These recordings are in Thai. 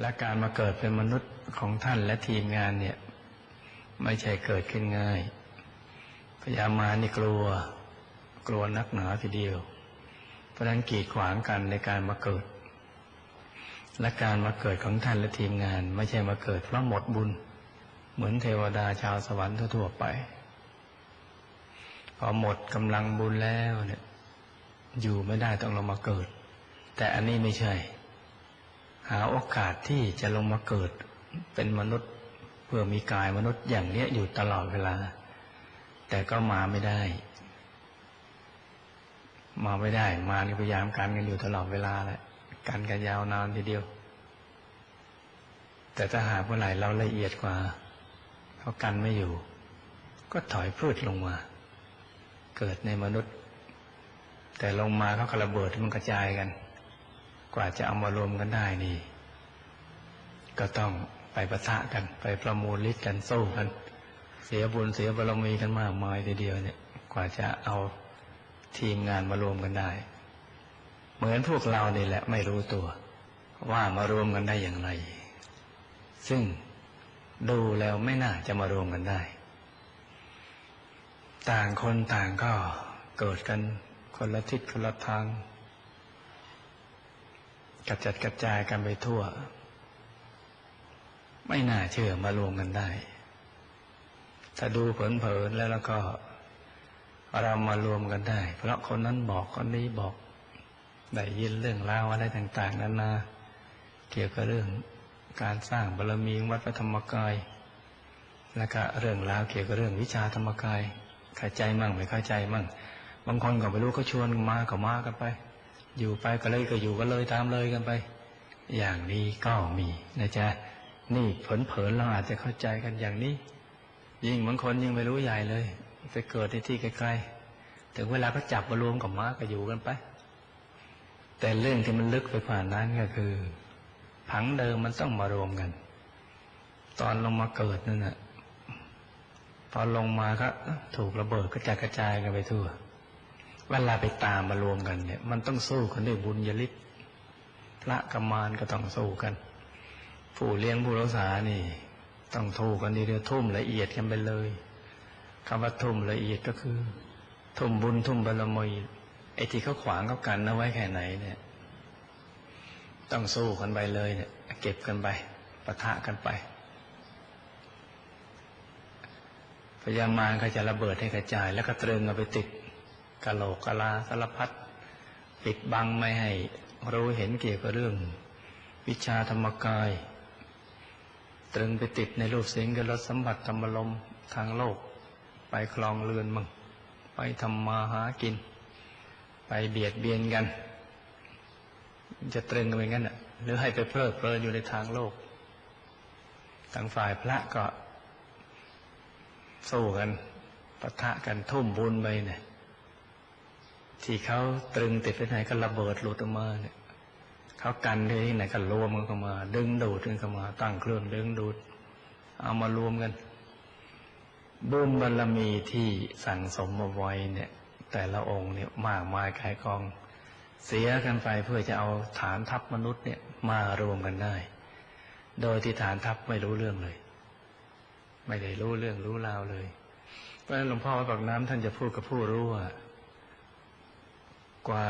และการมาเกิดเป็นมนุษย์ของท่านและทีมงานเนี่ย ไม่ใช่เกิดขึ้นง่ายพยามานี่กลัว กลัวนักหนาทีเดียว เพราะฉะนั้นกีดขวางกันในการมาเกิด และการมาเกิดของท่านและทีมงาน ไม่ใช่มาเกิดเพราะหมดบุญ เหมือนเทวดาชาวสวรรค์ทั่วๆไป พอหมดกำลังบุญแล้วเนี่ย อยู่ไม่ได้ต้องลงมาเกิด แต่อันนี้ไม่ใช่ หาโอกาสที่จะลงมาเกิดเป็นมนุษย์เพื่อมีกายมนุษย์อย่างเนี้ยอยู่ตลอดเวลา แต่ก็มาไม่ได้ มาไม่ได้ มานี่พยายามกันกันอยู่ตลอดเวลาแหละกันกันยาวนานทีเดียว แต่ถ้าหากเมื่อไหร่เราละเอียดกว่าเขากันไม่อยู่ ก็ถอยพืชลงมา เกิดในมนุษย์ แต่ลงมาเขากระเบิดมันกระจายกัน กว่าจะเอามารวมกันได้นี่ ก็ต้องไปประทะกัน ไปประมูลฤทธิ์กันสู้กัน เสียบุญเสียบารมีกันมากมายทีเดียวเนี่ย กว่าจะเอาทีมงานมารวมกันได้ เหมือนพวกเราเนี่แหละไม่รู้ตัว ว่ามารวมกันได้อย่างไร ซึ่งดูแล้วไม่น่าจะมารวมกันได้ ต่างคนต่างก็เกิดกันคนละทิศคนละทาง กระจัดกระจายกันไปทั่ว ไม่น่าเชื่อมารวมกันได้ ถ้าดูเผินๆแล้วแล้วก็ เรามารวมกันได้ เพราะคนนั้นบอกคนนี้บอกได้ยินเรื่องราวอะไรต่าง ๆนานาเกี่ยวกับเรื่องการสร้างบารมีวัดพระธรรมกาย แล้วก็เรื่องราวเกี่ยวกับเรื่องวิชาธรรมกายเข้าใจมั่งไม่เข้าใจมั่ง บางคนก็ไม่รู้เขาชวนมาก็มากันไป อยู่ไปก็เลยก็อยู่ก็เลยตามเลยกันไป อย่างนี้ก็มีนะจ๊ะนี่เผลอๆเราอาจจะเข้าใจกันอย่างนี้ ยิ่งบางคนยิ่งไม่รู้ใหญ่เลยไปเกิดในที่ไกลๆถึงเวลาก็จับมารวมกับม้าก็อยู่กันไป แต่เรื่องที่มันลึกไปกว่านั้นก็คือ ผังเดิมมันต้องมารวมกัน ตอนลงมาเกิดนั่นน่ะพอลงมาก็ถูกระเบิดก็จะกระจายกันไปทั่ว เวลาไปตามมารวมกันเนี่ย มันต้องสู้กันด้วยบุญยลิศพระกรรมานก็ต้องสู้กัน ผู้เลี้ยงผู้รักษานี่ ต้องทูกันดีเดียวทุ่มละเอียดกันไปเลยคำว่าทุ่มละเอียดก็คือ ทุ่มบุญทุ่มบารมีไอ้ที่เขาขวางเขากันเอาไว้แค่ไหนเนี่ย ต้องสู้กันไปเลยเนี่ย เก็บกันไปปะทะกันไปพยามารเขาจะระเบิดให้กระจาย แล้วก็ตรึงเอาไปติด กะโหลกกะลาสารพัดปิดบังไม่ให้รู้เห็นเกี่ยวกับเรื่อง วิชาธรรมกาย ตรึงไปติดในรูปเสียงกับรสสัมผัสธรรมลมทางโลก ไปคลองเรือนมึงไปทำมาหากิน ไปเบียดเบียนกัน จะตรึงกันไปงั้นอะหรือให้ไปเพลิดเพลินอยู่ในทางโลกทางฝ่ายพระก็สู้กันปะทะกันทุ่มบุญไปเนี่ย ที่เขาตรึงติดไปไหนก็ระเบิดหลุดออกมาเนี่ยเขากันที่ไหนก็รวมกันเข้ามา ดึงดูดกันเข้ามา ตั้งเครื่องดึงดูด เอามารวมกัน บุญบารมีที่สั่งสมมาไว้เนี่ย แต่ละองค์เนี่ยมากมายกายกอง เสียกันไปเพื่อจะเอาฐานทัพมนุษย์เนี่ยมารวมกันได้ โดยที่ฐานทัพไม่รู้เรื่องเลย ไม่ได้รู้เรื่องรู้ราวเลยเพราะฉะนั้นหลวงพ่อวัดปากน้ำท่านจะพูดกับผู้รู้ว่า กว่า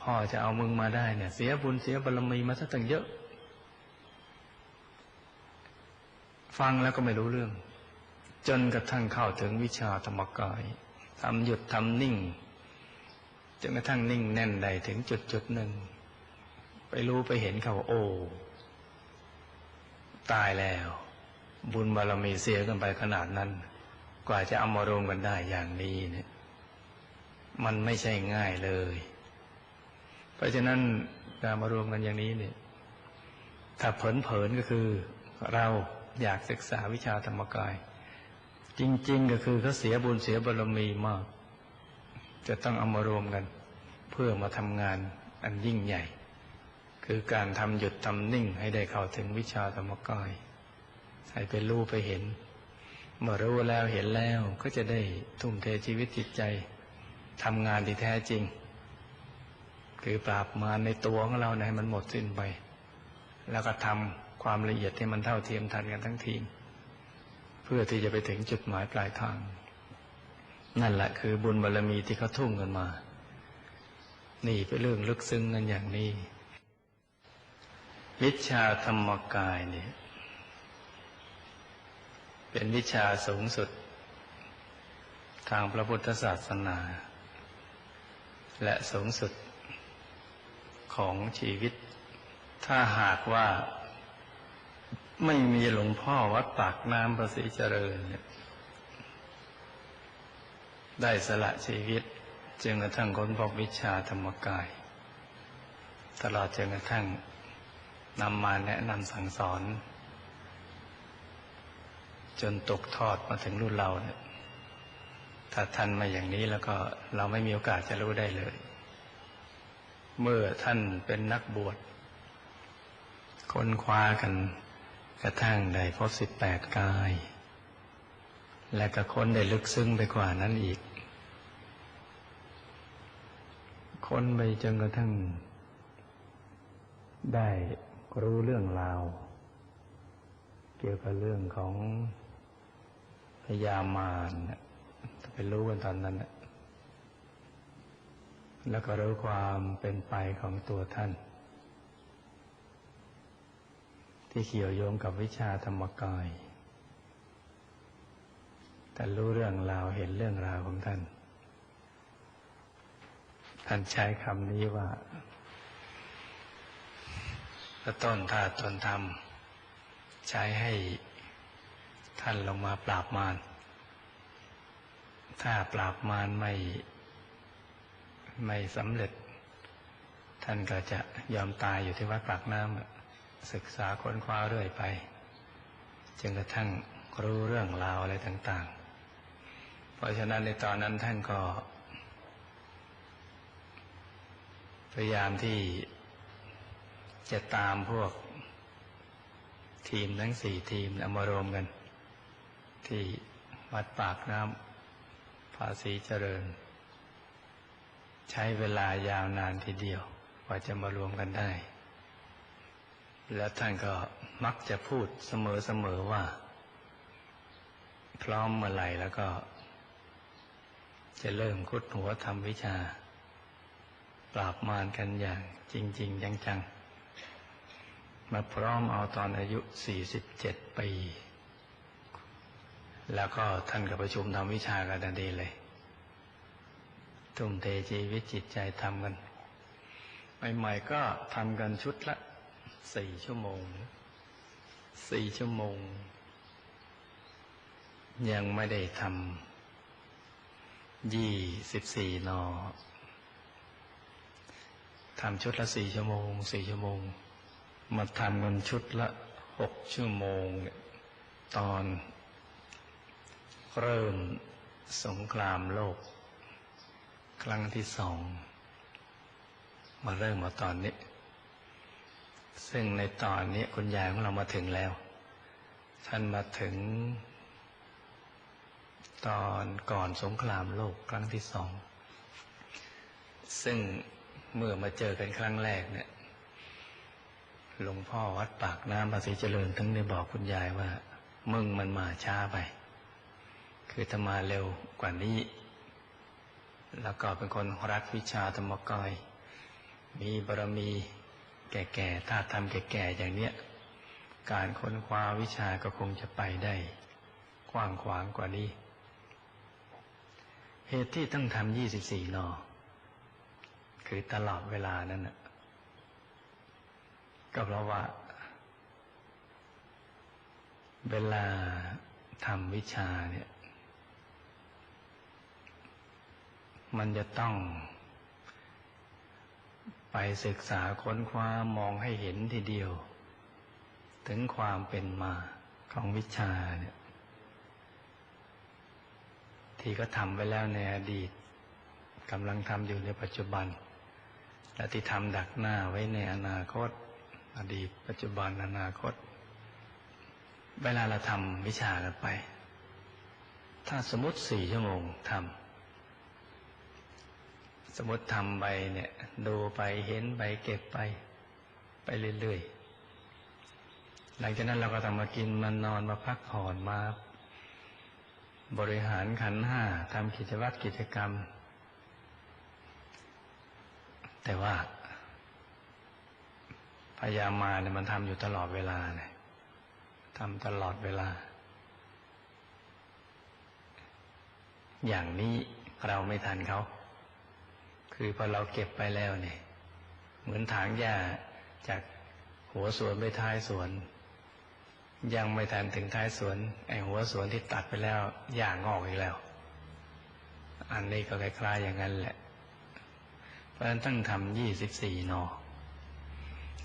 พ่อจะเอามึงมาได้เนี่ย เสียบุญเสียบารมีมาซะตั้งเยอะ ฟังแล้วก็ไม่รู้เรื่อง จนกระทั่งเข้าถึงวิชาธรรมกายทำหยุดทำนิ่งจนกระทั่งนิ่งแน่นใดถึงจุดจุดหนึ่ง ไปรู้ไปเห็นเขาโอ้ตายแล้ว บุญบารมีเสียกันไปขนาดนั้น กว่าจะเอามารวมกันได้อย่างนี้เนี่ย มันไม่ใช่ง่ายเลย เพราะฉะนั้นการมารวมกันอย่างนี้เนี่ย ถ้าเผลนๆก็คือ เราอยากศึกษาวิชาธรรมกาย จริง ๆ ก็คือเขาเสียบุญเสียบารมีมาก จะต้องเอามารวมกัน เพื่อมาทำงานอันยิ่งใหญ่ คือการทำหยุดทำนิ่งให้ได้เข้าถึงวิชาธรรมกาย ให้ไปรู้ไปเห็น เมื่อรู้แล้วเห็นแล้วก็จะได้ทุ่มเทชีวิตจิตใจ ทำงานที่แท้จริง คือปราบมารในตัวของเราให้มันหมดสิ้นไป แล้วก็ทำความละเอียดที่มันเท่าเทียมทันกันทั้งทีม เพื่อที่จะไปถึงจุดหมายปลายทาง นั่นแหละคือบุญบารรมีที่เขาทุ่มกันมา นี่เป็นเรื่องลึกซึ้งกันอย่างนี้ วิชาธรรมกายเนี่ย เป็นวิชาสูงสุดทางพระพุทธศาสนา และสูงสุดของชีวิต ถ้าหากว่าไม่มีหลวงพ่อวัดปากน้ำประสิเจริญเนี่ยได้สละชีวิตจึงกระทั่งค้นพบวิชาธรรมกาย ตลอดจนกระทั่งนำมาแนะนำสั่งสอน จนตกทอดมาถึงรุ่นเราเนี่ย ถ้าทันมาอย่างนี้แล้วก็เราไม่มีโอกาสจะรู้ได้เลย เมื่อท่านเป็นนักบวชค้นคว้ากันกระทั่งได้พบสิบแปดกาย และก็ค้นได้ลึกซึ้งไปกว่านั้นอีก ค้นไปจนกระทั่ง ได้รู้เรื่องราว เกี่ยวกับเรื่องของพยามารไป รู้กันตอนนั้น แล้วก็รู้ความเป็นไปของตัวท่าน ที่เกี่ยวโยงกับวิชาธรรมกาย แต่รู้เรื่องราวเห็นเรื่องราวของท่าน ท่านใช้คำนี้ว่าต้นธาตุตนธรรม ใช้ให้ท่านลงมาปราบมาร ถ้าปราบมารไม่ไม่สำเร็จ ท่านก็จะยอมตายอยู่ที่วัดปากน้ำศึกษาค้นคว้าเรื่อยไปจนกระทั่งรู้เรื่องราวอะไรต่าง ๆ เพราะฉะนั้นในตอนนั้นท่านก็ พยายามที่จะตามพวกทีมทั้งสี่ทีมมารวมกัน ที่วัดปากน้ำาษีเจริญ ใช้เวลายาวนานทีเดียวกว่าจะมารวมกันได้ แล้วท่านก็มักจะพูดเสมอๆว่า พร้อมเมื่อไหร่แล้วก็ จะเริ่มคุดหัวทำวิชา ปราบมารกันอย่างจริง ๆ จังๆมาพร้อมเอาตอนอายุ 47 ปี แล้วก็ท่านกับประชุมทำวิชากันทันทีเลย ทุ่มเทชีวิตจิตใจทำกันใหม่ๆก็ทำกันชุดละสี่ชั่วโมงสี่ชั่วโมง ยังไม่ได้ทำยี่สิบสี่นอทำชุดละสี่ชั่วโมงสี่ชั่วโมง มาทำกันชุดละหกชั่วโมง ตอน เริ่มสงครามโลก ครั้งที่สอง มาเริ่มมาตอนนี้ ซึ่งในตอนนี้คุณยายของเรามาถึงแล้ว ท่านมาถึง ตอนก่อนสงครามโลกครั้งที่สอง ซึ่งเมื่อมาเจอกันครั้งแรกเนี่ยหลวงพ่อวัดปากน้ำภาษีเจริญทั้งได้บอกคุณยายว่า มึงมันมาช้าไป คือถ้ามาเร็วกว่านี้ แล้วก็เป็นคนรักวิชาธรรมกายมีบารมีแก่ๆถ้าทำแก่ๆอย่างเนี้ย การค้นคว้าวิชาก็คงจะไปได้ กว้างขวางกว่านี้ เหตุที่ต้องทำยี่สิบสี่นอ คือตลอดเวลานั้นนะก็เพราะว่า เวลาทำวิชาเนี่ย มันจะต้อง ไปศึกษาค้นคว้ามองให้เห็นทีเดียว ถึงความเป็นมาของวิชาเนี่ยที่ก็ทำไปแล้วในอดีตกำลังทำอยู่ในปัจจุบัน และที่ทำดักหน้าไว้ในอนาคต อดีต ปัจจุบันอนาคต เวลาเราทำวิชากันไป ถ้าสมมติสี่ชั่วโมงทำ สมมติทำไปเนี่ย ดูไปเห็นไปเก็บไป ไปเรื่อยๆ หลังจากนั้นเราก็ต้องมากินมานอนมาพักผ่อนมา บริหารขันห้าทำกิจวัตรกิจกรรม แต่ว่าพยายามมาเนี่ยมันทำอยู่ตลอดเวลาเนี่ยทำตลอดเวลา อย่างนี้เราไม่ทันเขา คือพอเราเก็บไปแล้วเนี่ย เหมือนถางหญ้าจากหัวสวนไปท้ายสวน ยังไม่ทันถึงท้ายสวน ไอหัวสวนที่ตัดไปแล้วหญ้างอกอีกแล้ว อันนี้ก็คล้ายๆอย่างนั้นแหละ เพราะฉะนั้นต้องทำยี่สิบสี่นอ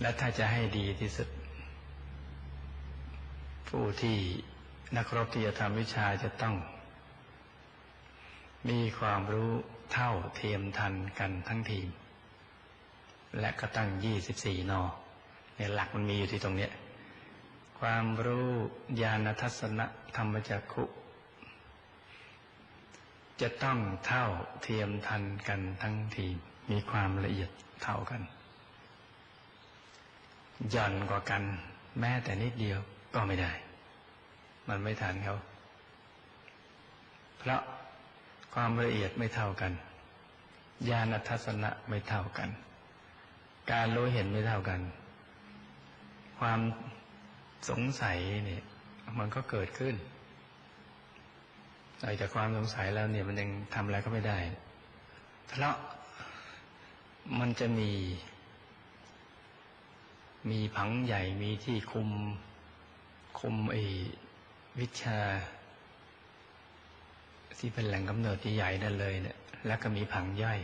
และถ้าจะให้ดีที่สุด ผู้ที่นักรบที่จะทำวิชาจะต้อง มีความรู้ เท่าเทียมทันกันทั้งทีม และก็ตั้งยี่สิบสี่นอในหลักมันมีอยู่ที่ตรงเนี้ยความรู้ญาณทัศนะธรรมจักขุ จะต้องเท่าเทียมทันกันทั้งทีม มีความละเอียดเท่ากันหย่อนกว่ากัน แม้แต่นิดเดียวก็ไม่ได้ มันไม่ทันเขา เพราะ ความละเอียดไม่เท่ากัน ญาณทัศนะไม่เท่ากัน การรู้เห็นไม่เท่ากัน ความสงสัยเนี่ยมันก็เกิดขึ้นหลังจากความสงสัยแล้วเนี่ยมันยังทำอะไรก็ไม่ได้เพราะมันจะมี มีผังใหญ่มีที่คุมคุมไอ้วิชา ที่เป็นแหล่งกำเนิดที่ใหญ่นั่นเลยเนี่ย แล้วก็มีผังย่อย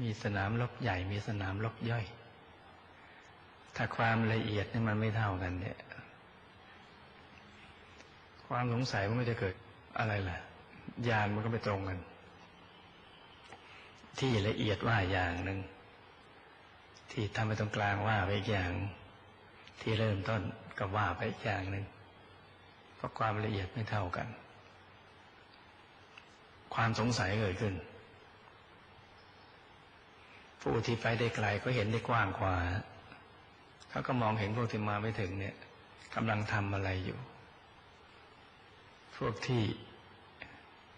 มีสนามรบใหญ่ มีสนามรบย่อย ถ้าความละเอียดนี่มันไม่เท่ากัน เนี่ย ความสงสัยมันก็จะเกิดอะไรล่ะยานมันก็ไม่ตรงกัน ที่ละเอียดว่าอย่างหนึ่งที่ทำไปตรงกลางว่าไปอีกอย่าง ที่เริ่มต้นก็ว่าไปอีกอย่างหนึ่ง เพราะความละเอียดไม่เท่ากัน ความสงสัยเกิดขึ้น ผู้ที่ไปได้ไกลก็เห็นได้กว้างกว่าเขาก็มองเห็นพวกที่มาไม่ถึงเนี่ยกำลังทำอะไรอยู่ พวกที่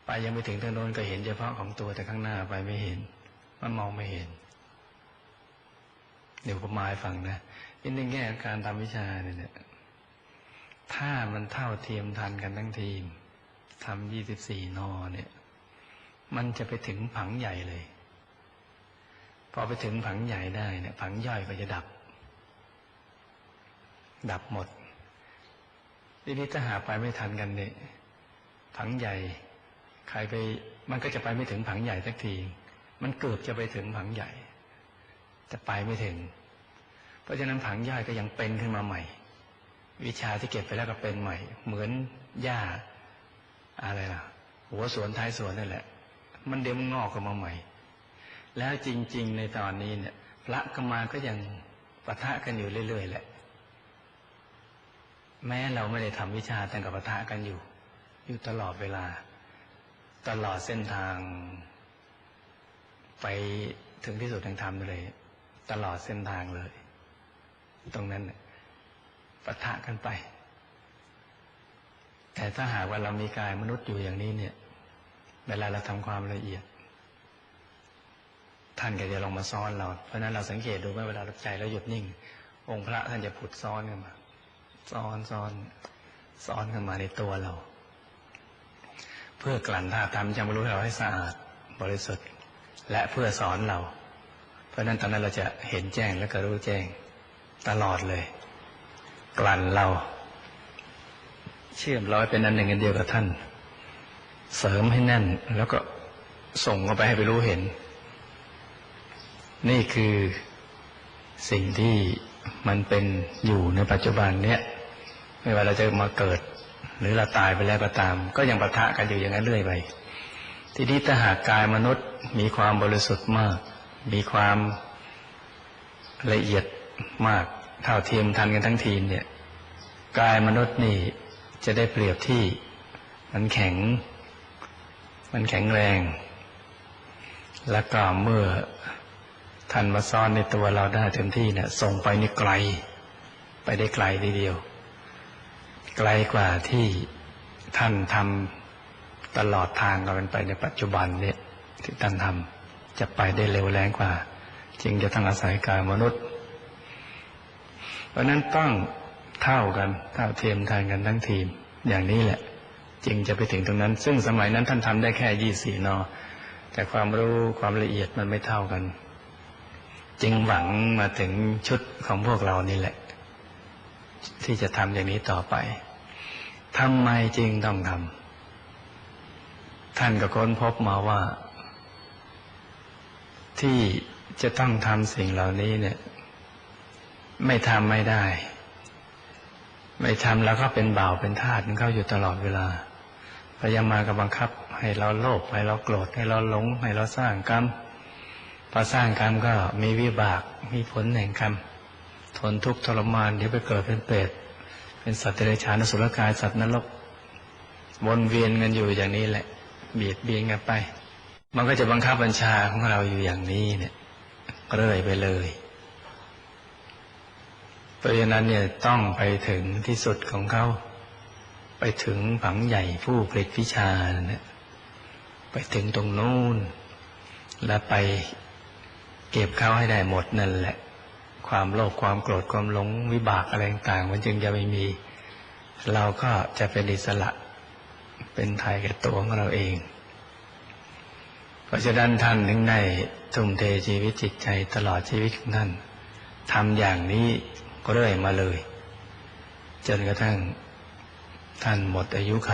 ไปยังไม่ถึงทางโน้นก็เห็นเฉพาะของตัวแต่ข้างหน้าไปไม่เห็น มันมองไม่เห็น เดี๋ยวผมมาให้ฟังนะในแง่การทำวิชาเนี่ย ถ้ามันเท่าเทียมทันกันทั้งทีมทำยี่สิบสี่นอเนี่ย มันจะไปถึงผังใหญ่เลย พอไปถึงผังใหญ่ได้เนี่ย ผังย่อยก็จะดับ ดับหมดทีนี้ถ้าหาไปไม่ทันกันเนี่ยผังใหญ่ ใครไป มันก็จะไปไม่ถึงผังใหญ่สักที มันเกือบจะไปถึงผังใหญ่แต่ไปไม่ถึง เพราะฉะนั้นผังย่อยก็ยังเป็นขึ้นมาใหม่ วิชาที่เก็บไปแล้วก็เป็นใหม่ เหมือนหญ้าอะไรล่ะ หัวสวนท้ายสวนนั่นแหละ มันเดี๋ยวมันงอกขึ้นมาใหม่ แล้วจริง ๆ ในตอนนี้เนี่ย พระกมาก็ยังปะทะกันอยู่เรื่อยๆแหละ แม้เราไม่ได้ทำวิชาแต่กับปะทะกันอยู่ อยู่ตลอดเวลา ตลอดเส้นทาง ไปถึงที่สุดแห่งธรรมเลย ตลอดเส้นทางเลย ตรงนั้นเนี่ย ปะทะกันไป แต่ถ้าหากว่าเรามีกายมนุษย์อยู่อย่างนี้เนี่ย เวลาเราทำความละเอียด ท่านก็จะลงมาซ้อนเรา เพราะนั้นเราสังเกตดูว่าเวลาเราใจเราหยุดนิ่ง องค์พระท่านจะผุดซ้อนขึ้นมาซ้อนซ้อนซ้อนขึ้นมาในตัวเรา เพื่อกลั่นธาตุธรรมจำรู้เราให้สะอาดบริสุทธิ์ และเพื่อสอนเรา เพราะนั้นตอนนั้นเราจะเห็นแจ้งและก็รู้แจ้งตลอดเลย กลั่นเรา เชื่อมร้อยเป็นอันหนึ่งอันเดียวกับท่าน เสริมให้แน่นแล้วก็ส่งเข้าไปให้ไปรู้เห็น นี่คือสิ่งที่มันเป็นอยู่ในปัจจุบันเนี้ยไม่ว่าเราจะมาเกิด หรือเราตายไปแล้วก็ตาม ก็ยังปะทะกันอยู่อย่างนั้นเรื่อยไปทีนี้ถ้าหากกายมนุษย์มีความบริสุทธิ์มาก มีความละเอียดมาก เท่าเทียมทันกันทั้งทีมเนี่ยกายมนุษย์นี่จะได้เปรียบที่มันแข็ง มันแข็งแรง แล้วก็เมื่อท่านมาซ่อนในตัวเราได้เต็มที่เนี่ยส่งไปนี่ไกล ไปได้ไกลทีเดียว ไกลกว่าที่ท่านทำตลอดทางกันไปในปัจจุบันเนี่ยที่ท่านทำจะไปได้เร็วแรงกว่า จึงจะต้องอาศัยกายมนุษย์ ราะนั้นต้องเท่ากันเท่าเทียมทานกันทั้งทีม อย่างนี้แหละ จึงจะไปถึงตรงนั้น ซึ่งสมัยนั้นท่านทำได้แค่ยี่สี่นอแต่ความรู้ความละเอียดมันไม่เท่ากัน จึงหวังมาถึงชุดของพวกเรานี่แหละ ที่จะทำอย่างนี้ต่อไปทำไมจึงต้องทำท่านก็ค้นพบมาว่า ที่จะต้องทำสิ่งเหล่านี้เนี่ย ไม่ทำไม่ได้ ไม่ทำแล้วก็เป็นบ่าวเป็นทาสเขาอยู่ตลอดเวลาพยามาก็บังคับ ให้เราโลภให้เราโกรธให้เราหลง ให้เราสร้างกรรมพอสร้างกรรมก็มีวิบากมีผลแห่งกรรมทนทุกข์ทรมานเดี๋ยวไปเกิดเป็นเปรตเป็นสัตว์เดรัจฉานสุรกายสัตว์นรกวนเวียนกันอยู่อย่างนี้แหละ เบียดเบียนกันไป มันก็จะบังคับบัญชาของเราอยู่อย่างนี้เนี่ยเรื่อยไปเลย เพราะฉะนั้นเนี่ยต้องไปถึงที่สุดของเขา ไปถึงผังใหญ่ผู้ผลิตวิชาเนี่ยไปถึงตรงนู้น แล้วไปเก็บเขาให้ได้หมดนั่นแหละ ความโลภความโกรธความหลงวิบากอะไรต่างมันจึงจะไม่มี เราก็จะเป็นอิสระ เป็นไทยแก่ตัวของเราเอง เพราะฉะนั้นท่านถึงได้ทุ่มเทชีวิตจิตใจตลอดชีวิตของท่านทำอย่างนี้ เรื่อยมาเลย จนกระทั่งท่านหมดอายุไข